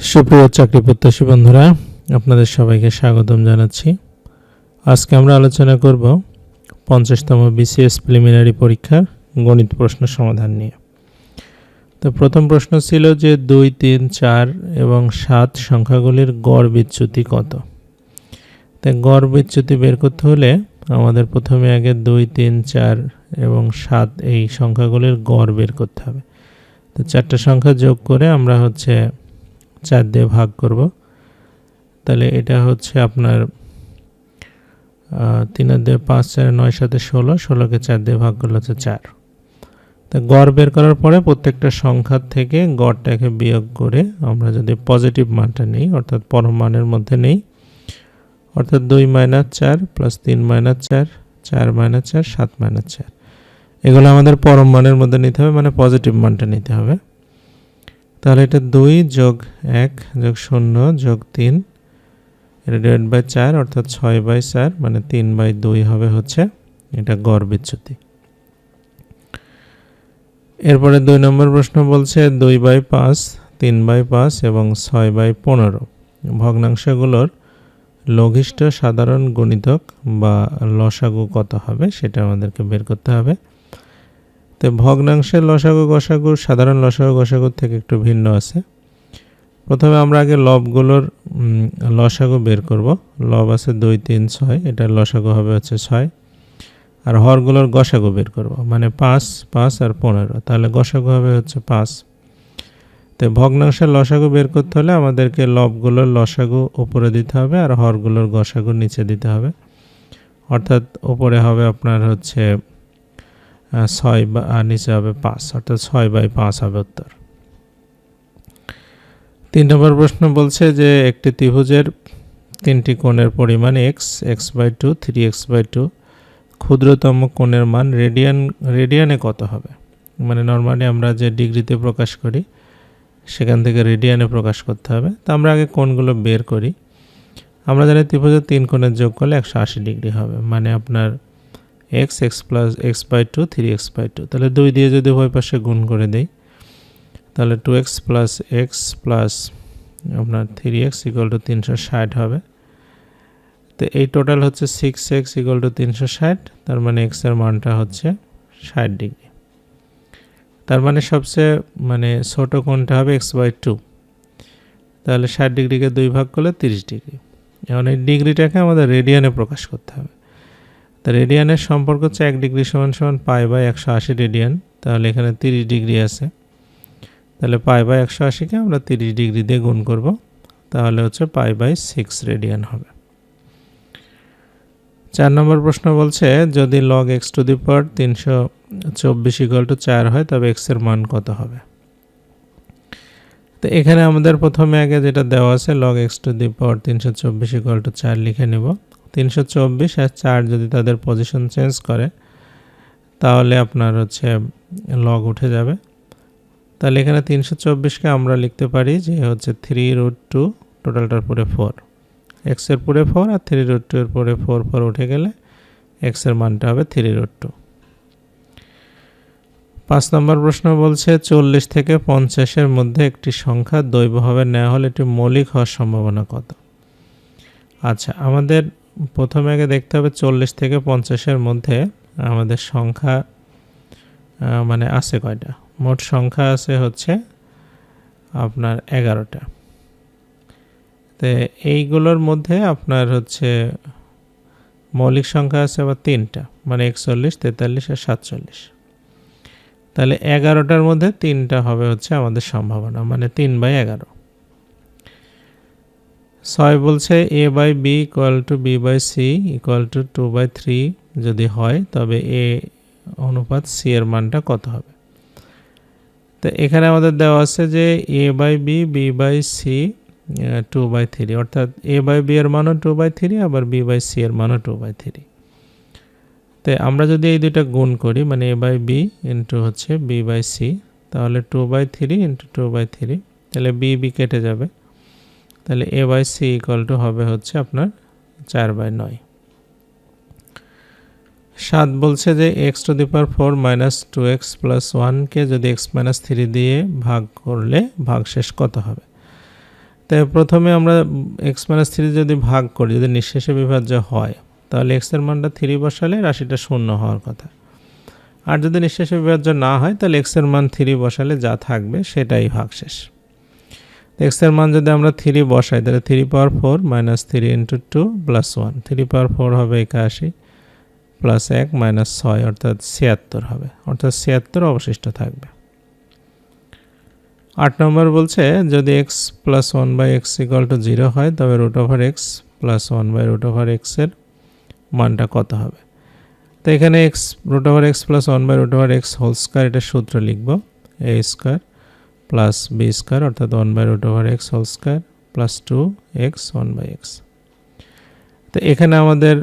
সুপ্রিয় চাকরি প্রত্যাশী বন্ধুরা, আপনাদের সবাইকে স্বাগতম জানাচ্ছি। আজকে আমরা আলোচনা করব পঞ্চাশতম বিসিএস প্রিলিমিনারি পরীক্ষার গণিত প্রশ্ন সমাধান নিয়ে। তো প্রথম প্রশ্ন ছিল যে দুই, তিন, চার এবং সাত সংখ্যাগুলির গড় বিচ্যুতি কত? তাই গড় বিচ্যুতি বের করতে হলে আমাদের প্রথমে আগে দুই, তিন, চার এবং সাত এই সংখ্যাগুলির গড় বের করতে হবে। তো চারটা সংখ্যা যোগ করে আমরা হচ্ছে চার দিয়ে ভাগ করব। তাহলে এটা হচ্ছে আপনার তিন আর দিয়ে পাঁচ, চার নয়, সাথে ষোলো, ষোলোকে চার দিয়ে ভাগ করলে হচ্ছে চার। তা গড় বের করার পরে প্রত্যেকটা সংখ্যার থেকে গড়টাকে বিয়োগ করে আমরা যদি পজিটিভ মানটা নিই, অর্থাৎ পরম মানের মধ্যে নেই, অর্থাৎ দুই মাইনাস চার প্লাস তিন মাইনাস চার চার মাইনাস চার, সাত মাইনাস চার। এগুলো আমাদের পরম মানের মধ্যে নিতে হবে মানে পজিটিভ মানটা নিতে হবে। তাহলে এটা দুই যোগ এক যোগ শূন্য যোগ তিন। এটা ডিভাইড বাই চার, অর্থাৎ ছয় বাই চার মানে তিন বাই দুই হবে হচ্ছে এটা গড় বিচ্যুতি। এরপরে দুই নম্বর প্রশ্ন বলছে, দুই বাই পাঁচ, তিন বাই পাঁচ এবং ছয় বাই পনেরো। ভগ্নাংশগুলোর লঘিষ্ঠ সাধারণ গণিতক বা লসাগু কত হবে সেটা আমাদেরকে বের করতে হবে। তো ভগ্নাংশের লসাগু, গসাগু, সাধারণ লসাগু গসাগুর থেকে একটু ভিন্ন আছে। প্রথমে আমরা আগে লবগুলোর লসাগু বের করব। লব আছে দুই, তিন, ছয়, এটার লসাগু হবে হচ্ছে ছয়। আর হরগুলোর গসাগু বের করব মানে পাঁচ পাঁচ আর পনেরো। তাহলে গসাগু হবে হচ্ছে পাঁচ। তো ভগ্নাংশের লসাগু বের করতে হলে আমাদেরকে লবগুলোর লসাগু উপরে দিতে হবে আর হরগুলোর গসাগু নিচে দিতে হবে। অর্থাৎ উপরে হবে আপনার হচ্ছে ছয় বা আর নিচে হবে পাঁচ, অর্থাৎ ছয় বাই পাঁচ হবে উত্তর। তিন নম্বর প্রশ্ন বলছে যে একটি ত্রিভুজের তিনটি কোণের পরিমাণ x x by two three x by two ক্ষুদ্রতম কোণের মান রেডিয়ান রেডিয়ানে কত হবে? মানে নর্মালি আমরা যে ডিগ্রিতে প্রকাশ করি, সেখান থেকে রেডিয়ানে প্রকাশ করতে হবে। তো আমরা আগে কোণগুলো বের করি। আমরা জানি ত্রিভুজের তিন কোণের যোগ করলে একশো আশি ডিগ্রি হবে। মানে আপনার x x plus x by two three x by two তাহলে দুই দিয়ে যদি উভয় পাশে গুণ করে দিই, তাহলে two x plus x plus আপনার থ্রি এক্স ইকুয়াল টু তিনশো ষাট হবে। তো এই টোটাল হচ্ছে সিক্স এক্স ইকুয়াল টু তিনশো ষাট, তার মানে এক্সের মানটা হচ্ছে ষাট ডিগ্রি। তার মানে সবচেয়ে মানে ছোট কোণটা হবে এক্স বাই টু তাহলে ষাট ডিগ্রিকে দুই ভাগ করলে তিরিশ ডিগ্রি। এখন এই ডিগ্রিটাকে আমাদের রেডিয়ানে প্রকাশ করতে হবে। তা রেডিয়ানের সম্পর্ক হচ্ছে এক ডিগ্রি সমান সমান পাই বাই একশো আশি রেডিয়ান তাহলে এখানে তিরিশ ডিগ্রি আছে। তাহলে পাই বাই একশো আশিকে আমরা তিরিশ ডিগ্রি দিয়ে গুণ করব, তাহলে হচ্ছে পাই বাই সিক্স রেডিয়ান হবে। চার নম্বর প্রশ্ন বলছে, যদি log x to the power তিনশো চব্বিশ ইকুয়াল টু চার হয়, তবে এক্সের মান কত হবে? তো এখানে আমাদের প্রথমে আগে যেটা দেওয়া আছে log x to the power তিনশো চব্বিশ ইকুয়াল টু চার লিখে নিব। তিনশো চব্বিশ আর চার যদি তাদের পজিশন চেঞ্জ করে, তাহলে আপনার হচ্ছে লগ উঠে যাবে। তাহলে এখানে তিনশো চব্বিশকে আমরা লিখতে পারি যে হচ্ছে থ্রি রুট টু টোটালটার পরে ফোর এক্সের পরে ফোর আর থ্রি রুট টু এর পরে ফোর ফোর উঠে গেলে এক্সের মানটা হবে থ্রি রুট টু পাঁচ নম্বর প্রশ্ন বলছে, চল্লিশ থেকে পঞ্চাশের মধ্যে একটি সংখ্যা দৈবভাবে নেওয়া হলে এটি মৌলিক হওয়ার সম্ভাবনা কত? আচ্ছা আমাদের প্রথমে আগে দেখতে হবে চল্লিশ থেকে পঞ্চাশের মধ্যে আমাদের সংখ্যা মানে আছে কয়টা? মোট সংখ্যা আছে হচ্ছে আপনার এগারোটা। তো এইগুলোর মধ্যে আপনার হচ্ছে মৌলিক সংখ্যা আছে আবার তিনটা মানে একচল্লিশ, তেতাল্লিশ আর সাতচল্লিশ। তাহলে এগারোটার মধ্যে তিনটা হবে হচ্ছে আমাদের সম্ভাবনা মানে তিন বাই এগারো। ছয় বলছে a by b equal to b by c equal to two by three যদি হয়, তবে এ অনুপাত সি এর মানটা কত হবে? তো এখানে আমাদের দেওয়া আছে যে a by b b by c two by three. অর্থাৎ এ বাই বি এর মানও টু বাই থ্রি, আবার বি বাই সি এর মানও টু বাই থ্রি। তো আমরা যদি এই দুইটা গুণ করি মানে এ বাই বি ইন্টু হচ্ছে বি বাই সি, তাহলে two by three into two by three, তাহলে বি বি কেটে যাবে। তাহলে a by c equal to হবে হচ্ছে আপনার চার বাই নয়। সাত বলছে যে x to the power four minus two x plus ওয়ানকে যদি এক্স মাইনাস থ্রি দিয়ে ভাগ করলে ভাগশেষ কত হবে? তাই প্রথমে আমরা এক্স মাইনাস থ্রি যদি ভাগ করি, যদি নিঃশেষে বিভাজ্য হয়, তাহলে এক্সের মানটা থ্রি বসালে রাশিটা শূন্য হওয়ার কথা। আর যদি নিঃশেষে বিভাজ্য না হয়, তাহলে এক্সের মান থ্রি বসালে যা থাকবে সেটাই ভাগশেষ। এক্সের মান যদি আমরা থ্রি বসাই, তাহলে three power four minus three into two plus one three power four হবে একাশি প্লাস এক মাইনাস ছয়, অর্থাৎ ছিয়াত্তর হবে। অর্থাৎ ছিয়াত্তর অবশিষ্ট থাকবে। আট নম্বর বলছে, যদি x plus one by x equal to zero হয়, তবে root over x plus one by root over এক্সের মানটা কত হবে? তো এখানে x root over x plus one by root over x whole square এটা সূত্র লিখব a square plus b square অর্থাৎ one by root over x whole square plus two x one by x তো এখানে আমাদের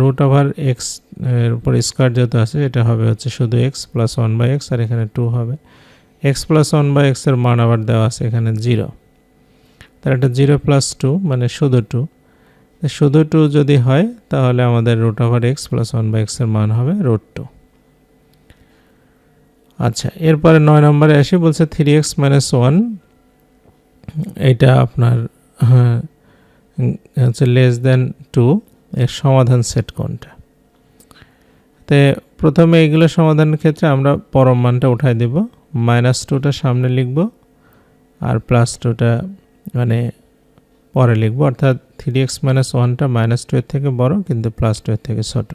রুট ওভার এক্সের উপর square যেহেতু আছে, এটা হবে হচ্ছে শুধু x plus one by x আর এখানে টু হবে। এক্স প্লাস ওয়ান বাই এক্সের মান আবার দেওয়া আছে এখানে জিরো তার একটা জিরো প্লাস টু মানে শুধু টু শুধু টু যদি হয়, তাহলে আমাদের root over x plus one by এক্সের মান হবে রুট টু আচ্ছা এরপরে নয় নম্বরে আসি বলছে থ্রি এক্স মাইনাস ওয়ান এটা আপনার হ্যাঁ, হচ্ছে লেস দেন টু এর সমাধান সেট কোনটা? তে প্রথমে এগুলো সমাধানের ক্ষেত্রে আমরা পরম মানটা উঠাই দেব মাইনাস টুটা সামনে লিখব আর প্লাস টুটা মানে পরে লিখব অর্থাৎ থ্রি এক্স মাইনাস ওয়ানটা মাইনাস টু এর থেকে বড় কিন্তু প্লাস টু এর থেকে ছোট।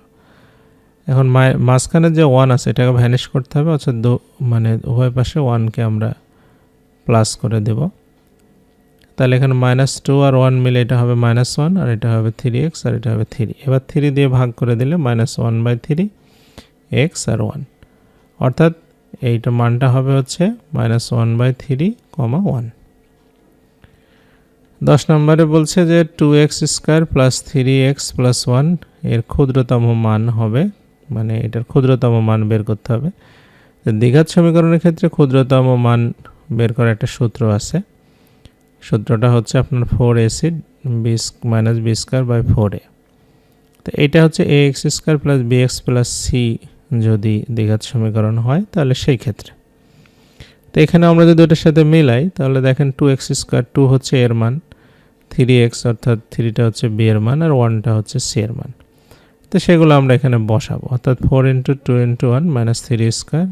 এখন মাঝখানে যে ওয়ান আছে, এটাকে ভ্যানিশ করতে হবে, অর্থাৎ দু মানে উভয় পাশে ওয়ানকে আমরা প্লাস করে দেব। তাহলে এখানে মাইনাস টু আর ওয়ান মিলে এটা হবে মাইনাস ওয়ান আর এটা হবে থ্রি এক্স আর এটা হবে থ্রি এবার থ্রি দিয়ে ভাগ করে দিলে minus one by three x R one অর্থাৎ এইটা মানটা হবে হচ্ছে minus one by three comma one দশ নম্বরে বলছে যে two x square plus three x plus ওয়ানের ক্ষুদ্রতম মান হবে মানে এটার ক্ষুদ্রতম মান বের করতে হবে। দ্বিঘাত সমীকরণের ক্ষেত্রে ক্ষুদ্রতম মান বের করার একটা সূত্র আছে। সূত্রটা হচ্ছে আপনার four a c b minus b square by four a তো এটা হচ্ছে a x square plus b x plus c যদি দ্বিঘাত সমীকরণ হয় তাহলে সেই ক্ষেত্রে। তো এখানে আমরা যদি ওটার সাথে মিলাই, তাহলে দেখেন টু এক্স স্কোয়ার টু হচ্ছে এর মান থ্রি এক্স অর্থাৎ থ্রিটা হচ্ছে বি এর মান আর ওয়ানটা হচ্ছে সি এর মান। তো সেগুলো আমরা এখানে বসাবো। অর্থাৎ four into two into one minus three square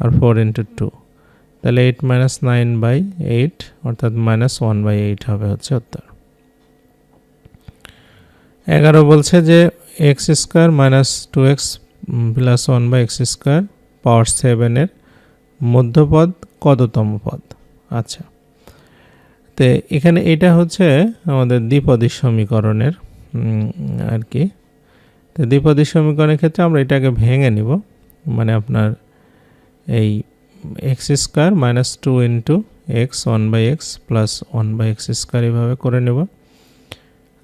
আর ফোর ইন্টু টু তাহলে eight minus nine by eight অর্থাৎ মাইনাস ওয়ান বাই এইট হবে হচ্ছে উত্তর। এগারো বলছে যে x square minus two x plus one by x square power সেভেনের মধ্যপদ কততম পদ? আচ্ছা। তো এখানে এটা হচ্ছে আমাদের দ্বিপদী সমীকরণের আর কি। তো দ্বিপদী সমীকরণের ক্ষেত্রে আমরা এটাকে ভেঙে নিব। মানে আপনার এই x square minus two into x one by x plus one by x square এভাবে করে নেব।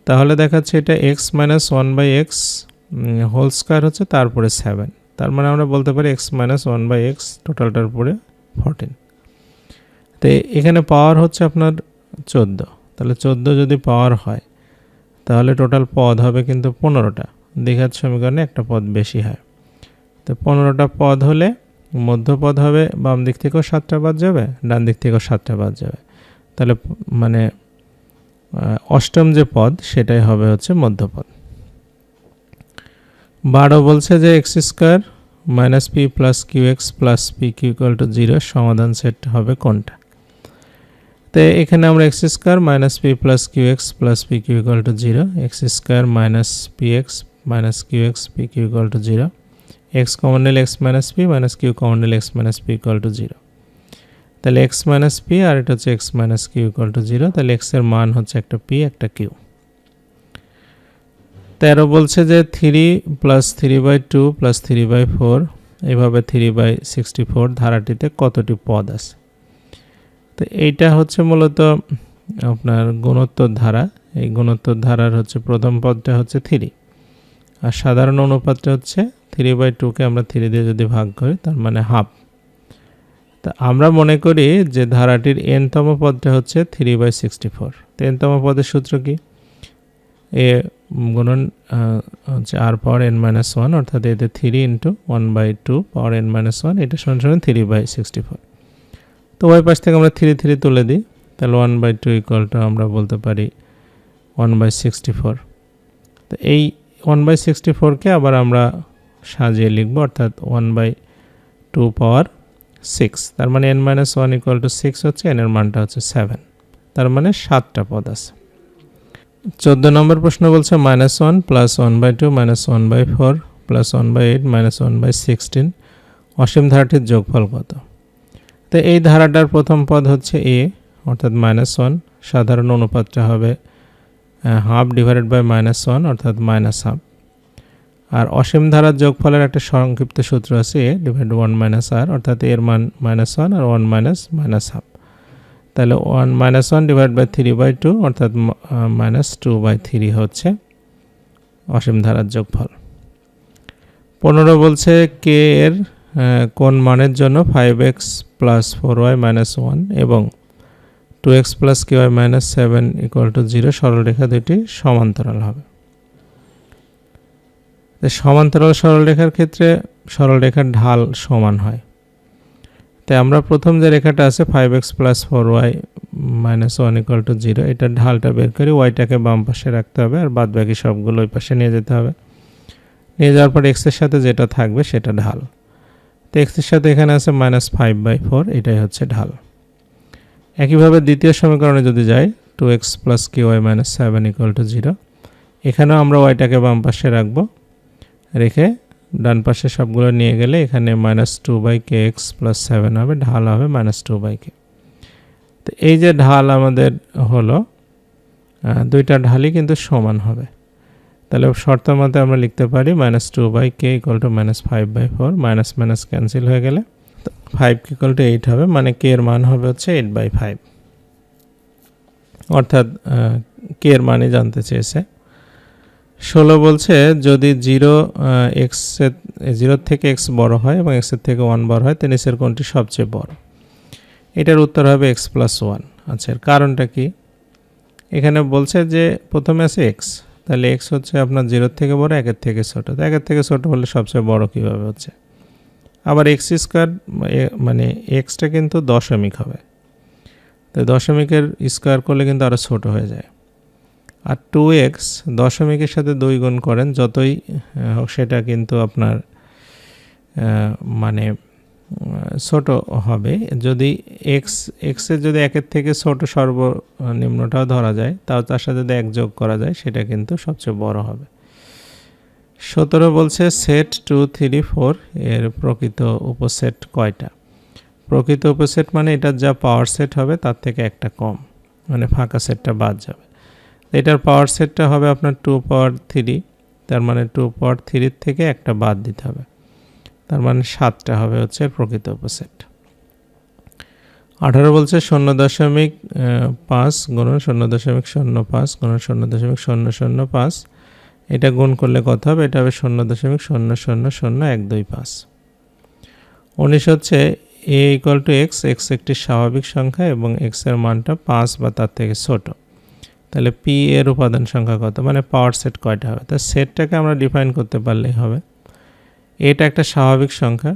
তাহলে দেখাচ্ছে এটা x minus one by x whole square হচ্ছে তারপরে সেভেন তার মানে আমরা বলতে পারি x minus one by x টোটালটার পরে ফোরটিন তো এখানে পাওয়ার হচ্ছে আপনার চোদ্দ। তাহলে চোদ্দ যদি পাওয়ার হয়, তাহলে টোটাল পদ হবে কিন্তু পনেরোটা। দীঘাত সমীকরণে একটা পদ বেশি হয়। তো পনেরোটা পদ হলে মধ্যপদ হবে বাম দিক থেকেও সাতটা বাদ যাবে ডান দিক থেকেও সাতটা বাদ যাবে। তাহলে মানে অষ্টম যে পদ সেটাই হবে হচ্ছে মধ্যপদ। বারো বলছে যে x square minus p plus q x plus p q equal to zero, সমাধান সেট হবে কোনটা? তো এখানে আমরা x square minus p plus q x plus p q equal to zero, x square minus p x minus q x p q equal to zero x common নিলে x minus p minus q common নিলে x minus p equal to zero তাহলে x minus P R এটা হচ্ছে x minus q equal to zero তাহলে এক্সের মান হচ্ছে একটা পি একটা কিউ তেরো বলছে যে three plus three by two plus three by four এভাবে থ্রি বাই সিক্সটি ফোর ধারাটিতে কতটি পদ আছে? তো এইটা হচ্ছে মূলত আপনার গুণোত্তর ধারা, এই গুণোত্তর ধারার হচ্ছে প্রথম পদটা হচ্ছে থ্রি আর সাধারণ অনুপাতটা হচ্ছে থ্রি বাই টুকে আমরা থ্রি দিয়ে যদি ভাগ করি, তার মানে হাফ তা আমরা মনে করি যে ধারাটির এনতম পদটা হচ্ছে থ্রি বাই সিক্সটি ফোর তো এনতম পদের সূত্র কি? এ গুণন হচ্ছে r power n minus one অর্থাৎ এতে three into one by two power n minus one এটা সমান সমান থ্রি বাই সিক্সটি ফোর তো ওই পাশ থেকে আমরা থ্রি থ্রি তুলে দিই, তাহলে one by two equal to আমরা বলতে পারি ওয়ান বাই সিক্সটি ফোর তো এই ওয়ান বাই সিক্সটি ফোরকে আবার আমরা সাজিয়ে লিখব, অর্থাৎ one by two power six তার মানে n minus one equal to six হচ্ছে এনের মানটা হচ্ছে সেভেন তার মানে সাতটা পদ আছে। চোদ্দ নম্বর প্রশ্ন বলছে minus one plus one by two minus one by four plus one by eight minus one by sixteen অসীম ধারাটির যোগফল কত? তো এই ধারাটার প্রথম পদ হচ্ছে এ অর্থাৎ মাইনাস ওয়ান সাধারণ অনুপাতটা হবে half divided by minus one অর্থাৎ মাইনাস হাফ আর অসীম ধারার যোগফলের একটা সংক্ষিপ্ত সূত্র আছে a divide one minus r অর্থাৎ এর মান মাইনাস ওয়ান আর ওয়ান মাইনাস মাইনাস হাফ তাহলে one minus one divide by three by two অর্থাৎ মাইনাস টু বাই থ্রি হচ্ছে অসীম ধারার যোগফল। পনেরো বলছে কে এর কোন মানের জন্য five x plus four y minus one এবং two x plus k y minus seven equal to zero সরলরেখা দুটি সমান্তরাল হবে। সমান্তরাল সরলরেখার ক্ষেত্রে সরলরেখার ঢাল সমান হয়। তাই আমরা প্রথম যে রেখাটা আছে five x plus four y minus one equal to zero এটার ঢালটা বের করি ওয়াইটাকে বাম পাশে রাখতে হবে আর বাদ বাকি সবগুলো ওই পাশে নিয়ে যেতে হবে। নিয়ে যাওয়ার পর এক্সের সাথে যেটা থাকবে সেটা ঢাল। তো এক্সের সাথে এখানে আছে মাইনাস ফাইভ বাই ফোর এটাই হচ্ছে ঢাল। একইভাবে দ্বিতীয় সমীকরণে যদি যাই two x plus q y minus seven equal to zero এখানেও আমরা ওয়াইটাকে বাম পাশে রাখব, রেখে ডান পাশে সবগুলো নিয়ে গেলে এখানে minus two by k x plus seven হবে, ঢাল হবে মাইনাস টু বাই কে তো এই যে ঢাল আমাদের হলো দুইটা ঢালই কিন্তু সমান হবে। তাহলে শর্ত মতে আমরা লিখতে পারি minus two by k equal to minus five by four minus minus cancel হয়ে গেলে ফাইভ ইকুয়াল টু এইট হবে মানে কে এর মান হবে হচ্ছে এইট বাই ফাইভ অর্থাৎ কে এর মানে জানতে চেয়েছে। ষোলো বলছে, যদি জিরো এক্সের জিরোর থেকে এক্স বড় হয় এবং এক্সের থেকে ওয়ান বড় হয় তো নিচের কোনটি সবচেয়ে বড়? এটার উত্তর হবে এক্স প্লাস ওয়ান আচ্ছা এর কারণটা কি? এখানে বলছে যে প্রথমে আছে এক্স তাহলে এক্স হচ্ছে আপনার জিরোর থেকে বড়, একের থেকে ছোটো। তো একের থেকে ছোটো হলে সবচেয়ে বড় কীভাবে হচ্ছে? আবার এক্স স্কোয়ার মানে এক্সটা কিন্তু দশমিক হবে। তো দশমিকের স্কোয়ার করলে কিন্তু আরও ছোটো হয়ে যায়। আর টু এক্স দশমিকের সাথে দুই গুণ করেন, যতই হোক সেটা কিন্তু আপনার মানে ছোট হবে। যদি এক্স এক্সের যদি একের থেকে ছোট সর্বনিম্নটাও ধরা যায়, তাও তার সাথে যদি এক যোগ করা যায়, সেটা কিন্তু সবচেয়ে বড় হবে। সতেরো বলছে সেট টু থ্রি ফোর এর প্রকৃত উপসেট কয়টা? প্রকৃত উপসেট মানে এটার যা পাওয়ার সেট হবে তার থেকে একটা কম মানে ফাঁকা সেটটা বাদ যাবে। এটার পাওয়ার সেটটা হবে আপনার টু পাওয়ার থ্রি তার মানে টু পাওয়ার থ্রির থেকে একটা বাদ দিতে হবে। তার মানে সাতটা হবে হচ্ছে প্রকৃত উপসেট। আঠারো বলছে শূন্য দশমিক পাঁচ গুণন শূন্য দশমিক শূন্য পাঁচ গুণন শূন্য দশমিক শূন্য শূন্য পাঁচ। এটা গুণ করলে কত হবে? এটা হবে শূন্য দশমিক শূন্য শূন্য শূন্য এক দুই পাঁচ। উনিশ হচ্ছে a equal to x x একটি স্বাভাবিক সংখ্যা এবং এক্সের মানটা পাঁচ বা তার থেকে ছোটো। তাহলে পি এর উপাদান সংখ্যা কত? মানে পাওয়ার সেট কয়টা হবে? তা সেটটাকে আমরা ডিফাইন করতে পারলেই হবে। এটা একটা স্বাভাবিক সংখ্যা।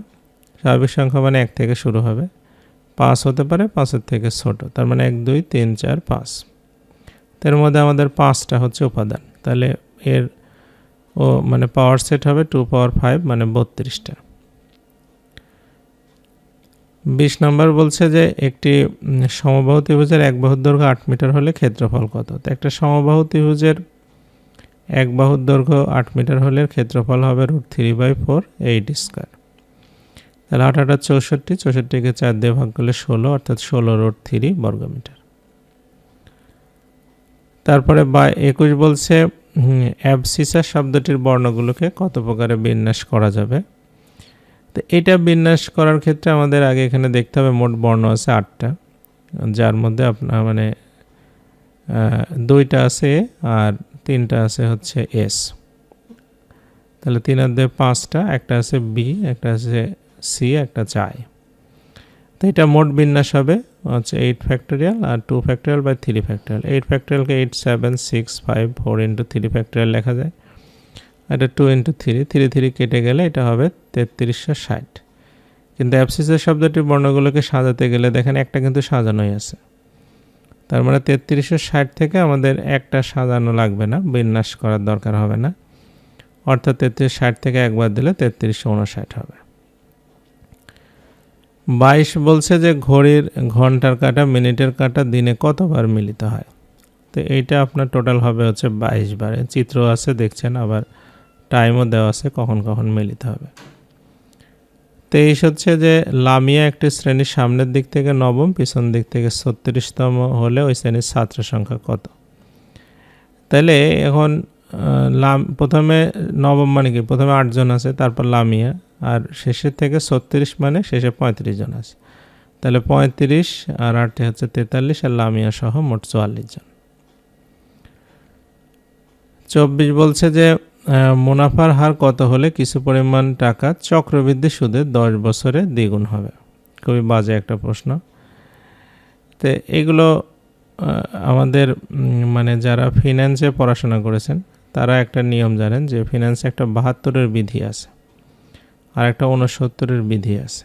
স্বাভাবিক সংখ্যা মানে এক থেকে শুরু হবে। পাঁচ হতে পারে, পাঁচের থেকে ছোট। তার মানে এক, দুই, তিন, চার, পাঁচ। তার মধ্যে আমাদের পাঁচটা হচ্ছে উপাদান। তাহলে এর ও মানে পাওয়ার সেট হবে টু পাওয়ার ফাইভ মানে বত্রিশটা। বিশ নম্বর বলছে যে একটি সমবাহু ত্রিভুজের এক বাহুর দৈর্ঘ্য আট মিটার হলে ক্ষেত্রফল কত? তো একটা সমবাহু ত্রিভুজের এক বাহুর দৈর্ঘ্য আট মিটার হলে ক্ষেত্রফল হবে root three by four eight square তাহলে আট আট চৌষট্টি, চৌষট্টিকে চার দিয়ে ভাগ করলে ষোলো, অর্থাৎ ষোলো রুট থ্রি বর্গমিটার। তারপরে বা একুশ বলছে অ্যাবসিসা শব্দটির বর্ণগুলোকে কত প্রকারে বিন্যাস করা যাবে? তো এটা বিন্যাস করার ক্ষেত্রে আমাদের আগে এখানে দেখতে হবে মোট বর্ণ আছে আটটা, যার মধ্যে আপনার মানে দুইটা আছে আর তিনটা আছে হচ্ছে এস। তাহলে তিন অধ্যায় পাঁচটা, একটা আছে বি, একটা আছে সি, একটা চাই। তো এটা মোট বিন্যাস হবে হচ্ছে eight factorial R two factorial by three factorial eight ফ্যাক্টোরিয়ালকে eight seven six five four into three factorial লেখা যায়। এটা two into three three three কেটে গেলে এটা হবে তেত্রিশশো ষাট। কিন্তু অ্যাপসিসের শব্দটির বর্ণগুলোকে সাজাতে গেলে দেখেন একটা কিন্তু সাজানোই আছে। তার মানে তেত্রিশশো ষাট থেকে আমাদের একটা সাজানো লাগবে না, বিন্যাস করার দরকার হবে না। অর্থাৎ তেত্রিশ ষাট থেকে একবার দিলে তেত্রিশশো উনষাট হবে। বাইশ বলছে যে ঘড়ির ঘণ্টার কাটা, মিনিটের কাটা দিনে কতবার মিলিত হয়? তো এইটা আপনার টোটাল হবে হচ্ছে বাইশ বারে। চিত্র আছে, দেখছেন, আবার টাইমও দেওয়া আছে, কখন কখন মিলিত হবে। তেইশ হচ্ছে যে লামিয়া একটি শ্রেণির সামনের দিক থেকে নবম, পিছন দিক থেকে ছত্রিশতম হলে ওই শ্রেণির ছাত্র সংখ্যা কত? তাহলে এখন লাম, প্রথমে নবম মানে কি? প্রথমে আটজন আছে, তারপর লামিয়া। শেষের থেকে ছত্রিশ মানে শেষে পঁয়ত্রিশ জন আছে। তাহলে পঁয়ত্রিশ আর আটটি হচ্ছে তেতাল্লিশ আর লামিয়া সহ মোট চুয়াল্লিশ জন। চব্বিশ বলছে যে মুনাফার হার কত হলে কিছু পরিমাণ টাকা চক্রবৃদ্ধি সুদে দশ বছরে দ্বিগুণ হবে? খুবই বাজে একটা প্রশ্ন। তো এগুলো আমাদের মানে যারা ফিন্যান্সে পড়াশোনা করেছেন, তারা একটা নিয়ম জানেন যে ফিন্যান্সে একটা বাহাত্তরের বিধি আছে। আর একটা উনসত্তরের বিধি আছে।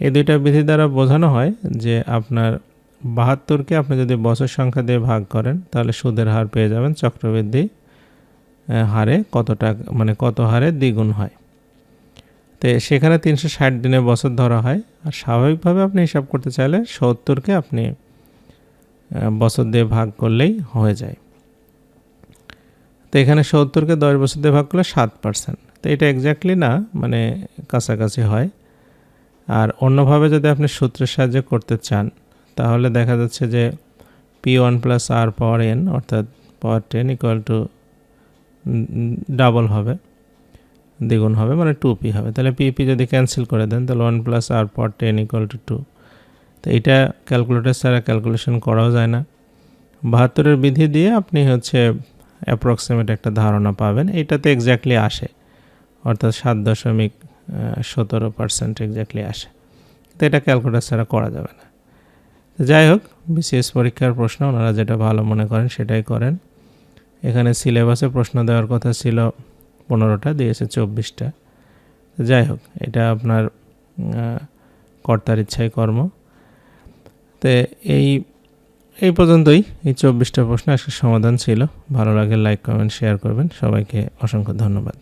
এই দুইটা বিধি দ্বারা বোঝানো হয় যে আপনার বাহাত্তরকে আপনি যদি বছর সংখ্যা দিয়ে ভাগ করেন, তাহলে সুদের হার পেয়ে যাবেন। চক্রবৃদ্ধি হারে কত টাকা মানে কত হারে দ্বিগুণ হয়। তো সেখানে তিনশো ষাট দিনে বছর ধরা হয়। আর স্বাভাবিকভাবে আপনি হিসাব করতে চাইলে সত্তরকে আপনি বছর দিয়ে ভাগ করলেই হয়ে যায়। তো এখানে সত্তরকে দশ বছর দিয়ে ভাগ করলে সাত পার্সেন্ট। তো এটা এক্স্যাক্টলি না মানে কাছাকাছি হয়। আর অন্যভাবে যদি আপনি সূত্রের সাহায্যে করতে চান, তাহলে দেখা যাচ্ছে যে p one plus r power n অর্থাৎ power ten equal to double হবে, দ্বিগুণ হবে মানে টু পি হবে। তাহলে পিপি যদি ক্যান্সেল করে দেন, তাহলে one plus r power ten equal to two তো এটা ক্যালকুলেটার ছাড়া ক্যালকুলেশন করাও যায় না। বাহাত্তরের বিধি দিয়ে আপনি হচ্ছে অ্যাপ্রক্সিমেট একটা ধারণা পাবেন, এটাতে এক্স্যাক্টলি আসে। অর্থাৎ সাত দশমিক সতেরো পার্সেন্ট এক্স্যাক্টলি আসে। তো এটা ক্যালকুলেটার ছাড়া করা যাবে না। যাই হোক বিসিএস পরীক্ষার প্রশ্ন, ওনারা যেটা ভালো মনে করেন সেটাই করেন। এখানে সিলেবাসে প্রশ্ন দেওয়ার কথা ছিল পনেরোটা, দিয়েছে চব্বিশটা। যাই হোক, এটা আপনার কর্তার ইচ্ছাই কর্ম। তো এই এই পর্যন্তই এই চব্বিশটা প্রশ্ন আজকে সমাধান ছিল। ভালো লাগে লাইক কমেন্ট শেয়ার করবেন। সবাইকে অসংখ্য ধন্যবাদ।